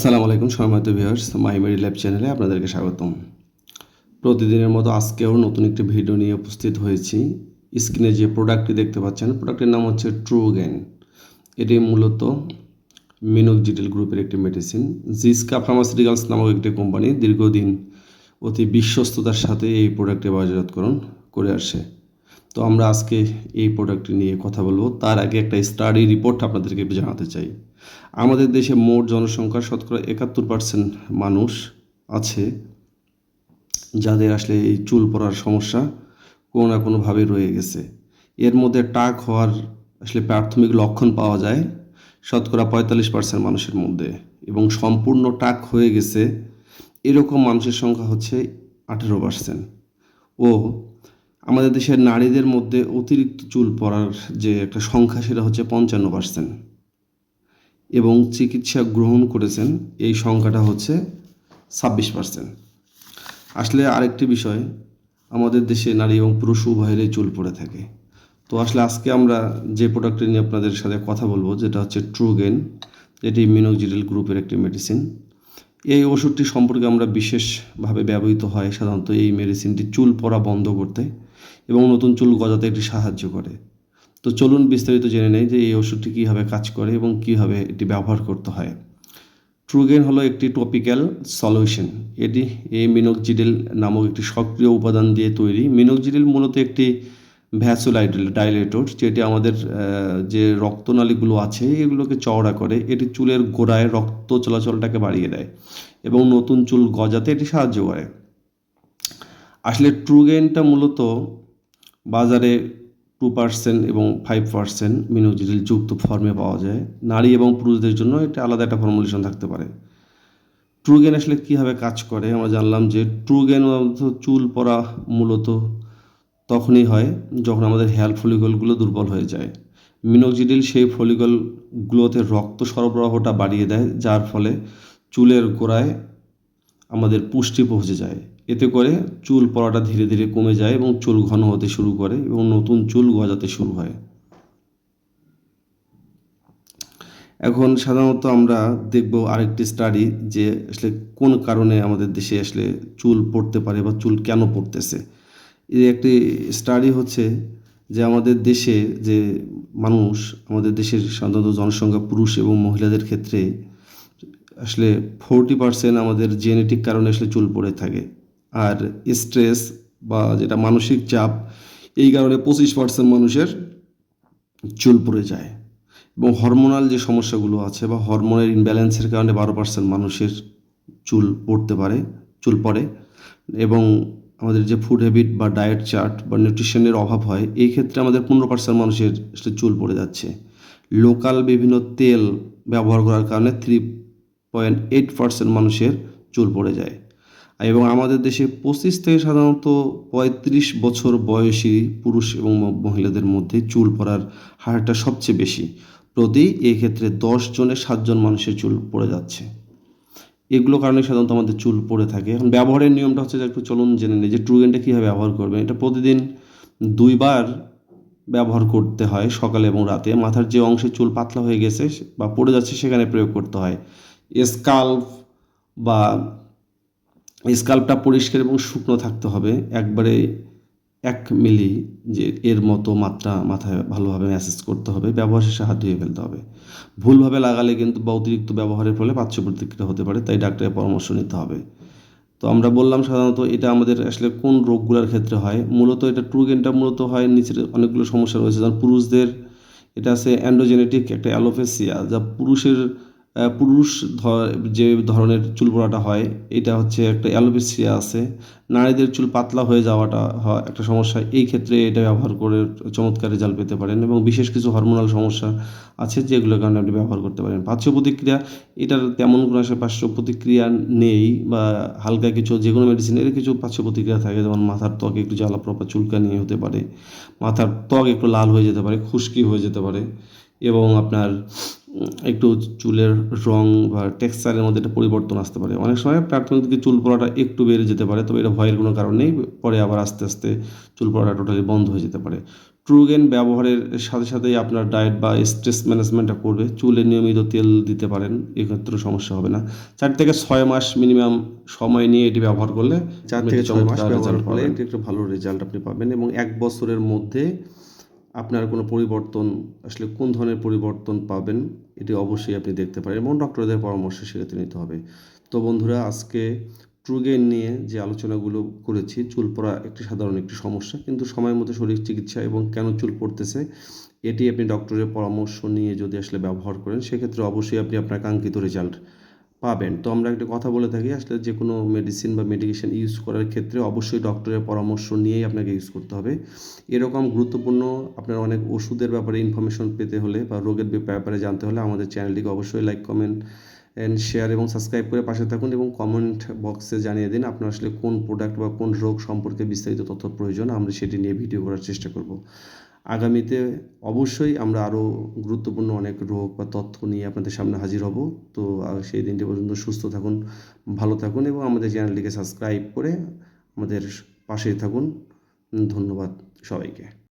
আসসালামু আলাইকুম, সম্মানিত ভিউয়ার্স মাইমেরি ল্যাব চ্যানেলে আপনাদেরকে স্বাগতম। প্রতিদিনের মতো আজকেও নতুন একটি ভিডিও নিয়ে উপস্থিত হয়েছি। স্ক্রিনে যে প্রোডাক্টটি দেখতে পাচ্ছেন প্রোডাক্টের নাম হচ্ছে ট্রুগেন এটি মূলত মিনোক্সিডিল গ্রুপের একটি মেডিসিন জিসকা ফার্মাসিউটিক্যালস নামক একটি কোম্পানি দীর্ঘদিন অতি বিশ্বস্ততার সাথে এই প্রোডাক্টটি বাজারজাতকরণ করে আসে। তো আমরা আজকে এই প্রোডাক্টটি নিয়ে কথা বলব। তার আগে একটা স্টাডি রিপোর্ট আপনাদেরকে জানাতে চাই। আমাদের দেশে মোট জনসংখ্যার শতকরা একাত্তর পার্সেন্ট মানুষ আছে, যাদের আসলে এই চুল পড়ার সমস্যা কোনো না কোনোভাবে রয়ে গেছে। এর মধ্যে টাক হওয়ার আসলে প্রাথমিক লক্ষণ পাওয়া যায় শতকরা পঁয়তাল্লিশ পার্সেন্ট মানুষের মধ্যে এবং সম্পূর্ণ টাক হয়ে গেছে এরকম মানুষের সংখ্যা হচ্ছে আঠেরো পার্সেন্ট ও আমাদের দেশের নারীদের মধ্যে অতিরিক্ত চুল পড়ার যে একটা সংখ্যা সেটা হচ্ছে পঞ্চান্ন পার্সেন্ট এবং চিকিৎসা গ্রহণ করেছেন, এই সংখ্যাটা হচ্ছে ছাব্বিশ পার্সেন্ট আসলে আরেকটি বিষয়, আমাদের দেশে নারী এবং পুরুষ উভয়েরই চুল পড়ে থাকে। তো আসলে আজকে আমরা যে প্রোডাক্টটি নিয়ে আপনাদের সাথে কথা বলব, যেটা হচ্ছে ট্রুগেন এটি মিনোক্সিডিল গ্রুপের একটি মেডিসিন এই ওষুধটি সম্পর্কে আমরা বিশেষভাবে ব্যবহৃত হয় সাধারণত এই মেডিসিনটি চুল পড়া বন্ধ করতে এবং নতুন চুল গজাতে এটি সাহায্য করে। তো চলুন বিস্তারিত জেনে নেই যে এই ওষুধটি কীভাবে কাজ করে এবং কীভাবে এটি ব্যবহার করতে হয়। ট্রুগেন হলো একটি টপিক্যাল সলিউশন এটি এই মিনোক্সিডিল নামক একটি সক্রিয় উপাদান দিয়ে তৈরি। মিনোক্সিডিল মূলত একটি ভ্যাসোলাইডল ডাইলেটর যেটি আমাদের যে রক্তনালীগুলো আছে, এগুলোকে চওড়া করে। এটি চুলের গোড়ায় রক্ত চলাচলটাকে বাড়িয়ে দেয় এবং নতুন চুল গজাতে এটি সাহায্য করে। আসলে ট্রুগেনটা মূলত বাজারে টু পার্সেন্ট এবং ফাইভ পার্সেন্ট মিনোক্সিডিল যুক্ত ফর্মে পাওয়া যায়। নারী এবং পুরুষদের জন্য এটা আলাদা একটা ফর্মুলেশন থাকতে পারে। ট্রুগেন আসলে কীভাবে কাজ করে? আমরা জানলাম যে ট্রুগেন চুল পড়া মূলত তখনই হয় যখন আমাদের হেয়ার ফলিকলগুলো দুর্বল হয়ে যায়। মিনোক্সিডিল সেই ফলিকলগুলোতে রক্ত সরবরাহটা বাড়িয়ে দেয়, যার ফলে চুলের গোড়ায় আমাদের পুষ্টি পৌঁছে যায়। এতে করে চুল পড়াটা ধীরে ধীরে কমে যায় এবং চুল ঘন হতে শুরু করে এবং নতুন চুল গজাতে শুরু হয়। এখন সাধারণত আমরা দেখব আরেকটি স্টাডি যে আসলে কোন কারণে আমাদের দেশে আসলে চুল পড়তে পারে বা চুল কেন পড়তেছে। এই একটি স্টাডি হচ্ছে যে আমাদের দেশে যে মানুষ, আমাদের দেশের সাধারণত জনসংখ্যা পুরুষ এবং মহিলাদের ক্ষেত্রে আসলে ফোরটি পার্সেন্ট আমাদের জেনেটিক কারণে আসলে চুল পড়ে থাকে। আর স্ট্রেস বা যেটা মানসিক চাপ, এই কারণে পঁচিশ পার্সেন্ট মানুষের চুল পড়ে যায়। এবং হরমোনাল যে সমস্যাগুলো আছে বা হরমোনের ইনব্যালেন্সের কারণে বারো পার্সেন্ট মানুষের চুল পড়তে পারে, চুল পড়ে। এবং আমাদের যে ফুড হ্যাবিট বা ডায়েট চার্ট বা নিউট্রিশনের অভাব হয়, এই ক্ষেত্রে আমাদের পনেরো পার্সেন্ট মানুষের আসলে চুল পড়ে যাচ্ছে। লোকাল বিভিন্ন তেল ব্যবহার করার কারণে থ্রি পয়েন্ট এইট পার্সেন্ট মানুষের চুল পড়ে যায়। এবং আমাদের দেশে পঁচিশ থেকে সাধারণত পঁয়ত্রিশ বছর বয়সী পুরুষ এবং মহিলাদের মধ্যে চুল পড়ার হারটা সবচেয়ে বেশি। প্রতি এক্ষেত্রে দশ জনের সাতজন মানুষের চুল পড়ে যাচ্ছে। এগুলো কারণে সাধারণত আমাদের চুল পড়ে থাকে। এখন ব্যবহারের নিয়মটা হচ্ছে যে একটু চলুন জেনে নিই যে ট্রুগেনটা কীভাবে ব্যবহার করবেন। এটা প্রতিদিন দুইবার ব্যবহার করতে হয় সকালে এবং রাতে। মাথার যে অংশে চুল পাতলা হয়ে গেছে বা পড়ে যাচ্ছে সেখানে প্রয়োগ করতে হয়। স্কাল্প বা স্কাল্পটা পরিষ্কার এবং শুকনো থাকতে হবে। একবারে এক মিলি যে এর মতো মাত্রা মাথায় ভালোভাবে ম্যাসেজ করতে হবে। ব্যবহার শেষে হাত ধুয়ে ফেলতে হবে। ভুলভাবে লাগালে কিন্তু বা অতিরিক্ত ব্যবহারের ফলে পার্শ্ব প্রতিক্রিয়া হতে পারে, তাই ডাক্তারের পরামর্শ নিতে হবে। তো আমরা বললাম সাধারণত এটা আমাদের আসলে কোন রোগগুলোর ক্ষেত্রে হয়? মূলত এটা ট্রুগেনটা মূলত হয় নিচের অনেকগুলো সমস্যা রয়েছে, যেমন পুরুষদের, এটা আছে অ্যান্ড্রোজেনেটিক একটা অ্যালোফেসিয়া যা পুরুষের পুরুষ যে ধরনের চুল পড়াটা হয়, এটা হচ্ছে একটা অ্যালোপেসিয়া আছে। নারীদের চুল পাতলা হয়ে যাওয়াটা হয় একটা সমস্যা। এই ক্ষেত্রে এটা ব্যবহার করে চমৎকার রেজাল্ট পেতে পারেন এবং বিশেষ কিছু হরমোনাল সমস্যা আছে যেগুলোর কারণে আপনি ব্যবহার করতে পারেন। পার্শ্ব প্রতিক্রিয়া, এটার তেমন কোনো আসলে পার্শ্ব প্রতিক্রিয়া নেই বা হালকা কিছু যে কোনো মেডিসিনের কিছু পার্শ্ব প্রতিক্রিয়া থাকে, যেমন মাথার ত্বক একটু জ্বালা প্রপা চুলকানি হতে পারে। মাথার ত্বক একটু লাল হয়ে যেতে পারে, খুশকি হয়ে যেতে পারে এবং আপনার একটু চুলের রং বা টেক্সচারের মধ্যে একটা পরিবর্তন আসতে পারে। অনেক সময় প্রাথমিক দিকে চুল পড়াটা একটু বেড়ে যেতে পারে তবে এটা ভয়ের কোনো কারণ নেই। পরে আবার আস্তে আস্তে চুল পড়াটা টোটালি বন্ধ হয়ে যেতে পারে। ট্রুগেন ব্যবহারের সাথে সাথেই আপনার ডায়েট বা স্ট্রেস ম্যানেজমেন্টটা করবে। চুলে নিয়মিত তেল দিতে পারেন এক্ষেত্রে সমস্যা হবে না। চার থেকে ছয় মাস মিনিমাম সময় নিয়ে এটি ব্যবহার করলে চার থেকে ছয় মাস ব্যবহার করলে একটা ভালো রেজাল্ট আপনি পাবেন এবং এক বছরের মধ্যে আপনার কোনো পরিবর্তন আসলে কোন ধরনের পরিবর্তন পাবেন, এটি অবশ্যই আপনি দেখতে পারেন এবং ডক্টরদের পরামর্শ সেক্ষেত্রে নিতে হবে। তো বন্ধুরা, আজকে ট্রুগেন নিয়ে যে আলোচনাগুলো করেছি, চুল পড়া একটি সাধারণ একটি সমস্যা, কিন্তু সময় মতো শরীর চিকিৎসা এবং কেন চুল পড়তেছে, এটি আপনি ডক্টরের পরামর্শ নিয়ে যদি আসলে ব্যবহার করেন, সেক্ষেত্রে অবশ্যই আপনি আপনার কাঙ্ক্ষিত রেজাল্ট পাবেন। তো আমরা একটা কথা বলে থাকি, আসলে যে কোনো মেডিসিন বা মেডিকেশন ইউজ করার ক্ষেত্রে অবশ্যই ডক্টরের পরামর্শ নিয়েই আপনাকে ইউজ করতে হবে। এরকম গুরুত্বপূর্ণ আপনার অনেক ওষুধের ব্যাপারে ইনফরমেশন পেতে হলে বা রোগের ব্যাপারে জানতে হলে আমাদের চ্যানেলটিকে অবশ্যই লাইক কমেন্ট অ্যান্ড শেয়ার এবং সাবস্ক্রাইব করে পাশে থাকুন এবং কমেন্ট বক্সে জানিয়ে দিন আপনার আসলে কোন প্রোডাক্ট বা কোন রোগ সম্পর্কে বিস্তারিত তথ্য প্রয়োজন, আমরা সেটি নিয়ে ভিডিও করার চেষ্টা করব। আগামীতে অবশ্যই আমরা আরও গুরুত্বপূর্ণ অনেক রোগ বা তথ্য নিয়ে আপনাদের সামনে হাজির হব। তো সেই দিনটি পর্যন্ত সুস্থ থাকুন, ভালো থাকুন এবং আমাদের চ্যানেলটিকে সাবস্ক্রাইব করে আমাদের পাশে থাকুন। ধন্যবাদ সবাইকে।